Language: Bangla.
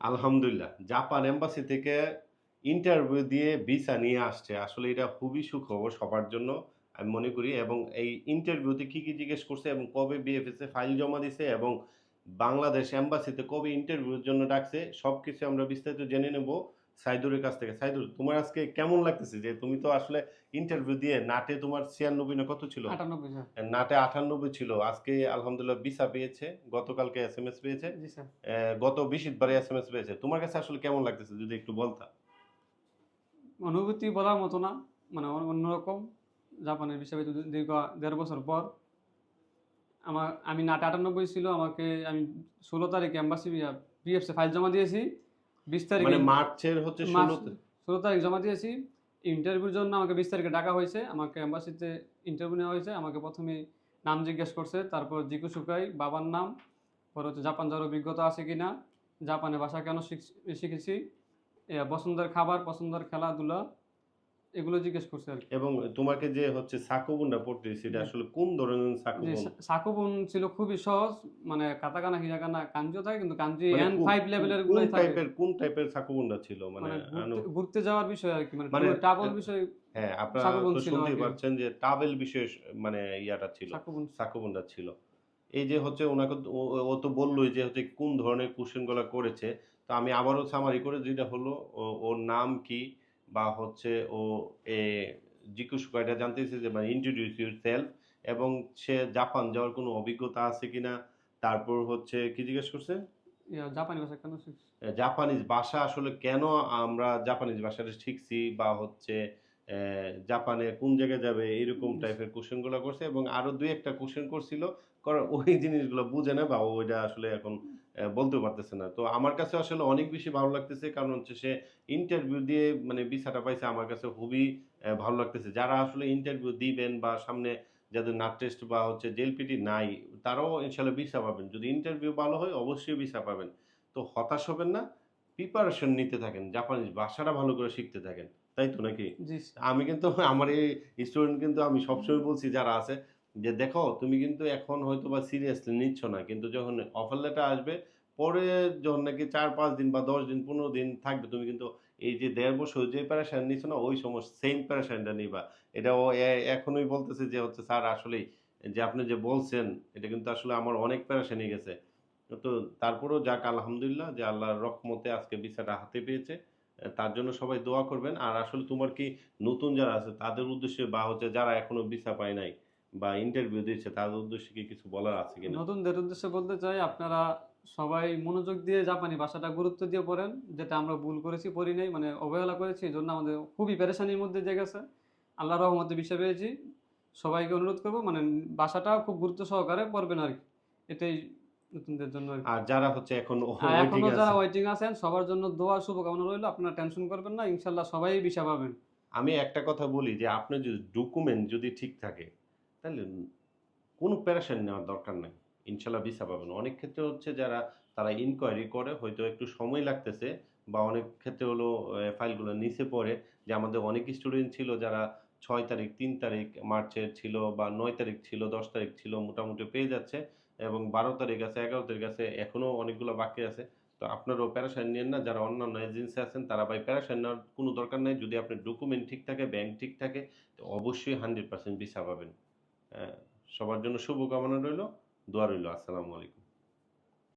আলহামদুলিল্লাহ। জাপান এম্বাসি থেকে ইন্টারভিউ দিয়ে ভিসা নিয়ে আসছে। আসলে এটা খুবই সুখবর সবার জন্য, আমি মনে করি। এবং এই ইন্টারভিউতে কি কি জিজ্ঞেস করছে এবং কবে বিএফএস এ ফাইল জমা দিছে এবং বাংলাদেশ এম্বাসিতে কবে ইন্টারভিউর জন্য ডাকছে সব কিছু আমরা বিস্তারিত জেনে নেব। সাইদুরের কাছ থেকে। সাইদুর তোমার আজকে কেমন লাগতেছে? যে তুমি তো আসলে ইন্টারভিউ দিয়ে নাটে তোমার ছিয়ানব্বই না কত ছিল? নাটে আটানব্বই ছিল। আজকে আলহামদুলিল্লাহ বিসা পেয়েছে গতকালকে এস এম এস পেয়েছে গত বিশিতবারে এস এম এস পেয়েছে। তোমার কাছে আসলে কেমন লাগতেছে যদি একটু বলতা? অনুভূতি বলার মতো না মানে অন্য- অন্যরকম। জাপানের বিষয়ে দীর্ঘ দেড় বছর পর। আমার আমি নাটে আটানব্বই ছিল আমাকে আমি ষোলো তারিখে এম্বাসি বিএফসি ফাইল জমা দিয়েছি। বিশ তারিখ মানে মার্চের হচ্ছে ষোলো তারিখ জমা দিয়েছি। ইন্টারভিউর জন্য আমাকে বিশ তারিখে ডাকা হয়েছে। আমাকে অ্যাম্বাসিতে ইন্টারভিউ নেওয়া হয়েছে। আমাকে প্রথমে নাম জিজ্ঞেস করছে। তারপর জিকু সুকাই বাবার নাম। পরে হচ্ছে জাপান যাওয়ার অভিজ্ঞতা আছে কি না জাপানে ভাষা কেন শিখ- শিখেছি? পছন্দের খাবার পছন্দের খেলাধুলা এগুলো জিজ্ঞেস করছে আর এবং তোমাকে যে হচ্ছে সাকুবুনটা পড়তে সেটা আসলে কোন ধরনের সাকুবুন? সাকুবুন ছিল খুবই সহজ মানে কাতাকানা হিরাকানা কাঞ্জিও থাকে কিন্তু কাঞ্জি এন ফাইভ লেভেলের গুলোই থাকে। টাইপের কোন টাইপের সাকুবুনটা ছিল? মানে মানে ঘুরতে- যাওয়ার বিষয় আর কি মানে মানে- ট্রাভেল বিষয় হ্যাঁ আপনারা তো শুনতেই। পারছেন যে ট্রাভেল বিষয়ে মানে ইয়াটা ছিল সাকুবুন। সাকুবুনটা ছিল। এই যে হচ্ছে ওনাকে ও- তো বললোই যে হচ্ছে কোন ধরনের কোশ্চেনগুলো করেছে। তো আমি আবারও সামারি করে যেটা হলো ওর নাম কি? বা হচ্ছে ও এ জিজ্ঞেস এটা জানতেছে যে মানে ইন্ট্রোডিউস ইউর সেলফ এবং সে জাপান যাওয়ার কোনো অভিজ্ঞতা আছে কিনা? তারপর হচ্ছে কি জিজ্ঞেস করছে? জাপানি ভাষা কেন জাপানিজ ভাষা আসলে কেন আমরা জাপানিজ ভাষাটা শিখছি বা হচ্ছে জাপানে কোন জায়গায় যাবে এরকম টাইপের কোশ্চেনগুলো করছে এবং আরও দুই একটা কোশ্চেন করছিল। ওই জিনিসগুলো বুঝে না বা ওইটা আসলে এখন আহ, বলতে পারতেছে না। তো আমার কাছে আসলে অনেক বেশি ভালো লাগতেছে কারণ হচ্ছে সে ইন্টারভিউ দিয়ে মানে ভিসাটা পাইছে আমার কাছে খুবই ভালো লাগতেছে। যারা আসলে ইন্টারভিউ দিবেন বা সামনে যাদের নাট টেস্ট বা হচ্ছে জেলপিটি নাই তারাও ইনশাল্লাহ ভিসা পাবেন। যদি ইন্টারভিউ ভালো হয় অবশ্যই ভিসা পাবেন। তো হতাশ হবেন না প্রিপারেশন নিতে থাকেন। জাপানিজ ভাষাটা ভালো করে শিখতে থাকেন। তাই তো নাকি? জি আমি কিন্তু আমার এই স্টুডেন্ট কিন্তু আমি সবসময় বলছি যারা আছে যে দেখো তুমি কিন্তু এখন হয়তো বা সিরিয়াসলি নিচ্ছ না কিন্তু যখন অফার লেটার আসবে পরে যখন নাকি চার, পাঁচ দিন বা দশ দিন, পনেরো দিন থাকবে, তুমি কিন্তু এই যে দেড় বছর যে প্যারাশান নিচ্ছ না, ওই সময় সেম প্যারাশানটা নিবা। এটা ও এখনোই বলতেছে যে হচ্ছে স্যার আসলেই যে আপনি যে বলছেন, এটা কিন্তু আসলে আমার অনেক প্যারাশানি গেছে। তো তারপরেও যাক, আলহামদুলিল্লাহ, যে আল্লাহর রহমতে আজকে ভিসাটা হাতে পেয়েছে। তার জন্য সবাই দোয়া করবেন। আর আসলে তোমার কি নতুন যারা আছে, তাদের উদ্দেশ্যে বা হচ্ছে যারা এখনও ভিসা পায় নাই বা ইন্টারভিউ দিচ্ছে তাদের উদ্দেশ্যে কি কিছু বলার আছে কিনা? নতুনদের উদ্দেশ্যে বলতে চাই, আপনারা সবাই মনোযোগ দিয়ে জাপানি ভাষাটা গুরুত্ব দিয়ে পড়েন যেটা আমরা ভুল করেছি পড়ি নাই মানে অবহেলা করেছি এই জন্য আমাদের খুবই পেরেশানির মধ্যে যে গেছে। আল্লাহ রহমতে বিষয় পেয়েছি। সবাইকে অনুরোধ করব মানে ভাষাটা খুব গুরুত্ব সহকারে পড়বেন আর কি। এটাই নতুনদের জন্য আর যারা হচ্ছে এখন এখনও যারা ওয়েটিং আছেন সবার জন্য দোয়া শুভকামনা রইল। আপনারা টেনশন করবেন না ইনশাল্লাহ সবাই বিষয় পাবেন। আমি একটা কথা বলি যে আপনার যদি ডকুমেন্ট যদি ঠিক থাকে তাহলে কোনো প্যারাশন নেওয়ার দরকার নাই। ইনশাল্লাহ ভিসা পাবেন অনেক ক্ষেত্রে হচ্ছে যারা তারা ইনকোয়ারি করে হয়তো একটু সময় লাগতেছে বা অনেক ক্ষেত্রে হলো ফাইলগুলো নিচে পড়ে যে আমাদের অনেক স্টুডেন্ট ছিল যারা ছয় তারিখ তিন তারিখ মার্চের ছিল বা নয় তারিখ ছিল দশ তারিখ ছিল মোটামুটি পেয়ে যাচ্ছে এবং বারো তারিখ আছে এগারো তারিখ আছে এখনও অনেকগুলো বাকি আছে। তো আপনারও প্যারাশান নিয়েন না যারা অন্যান্য এজেন্সি আছেন তারা ভাই প্যারাশান নেওয়ার কোনো দরকার নেই। যদি আপনার ডকুমেন্ট ঠিক থাকে ব্যাংক ঠিক থাকে তো অবশ্যই হান্ড্রেড পার্সেন্ট ভিসা পাবেন। আহ, সবার জন্য শুভকামনা রইল। দোয়া রইল আসসালামু আলাইকুম।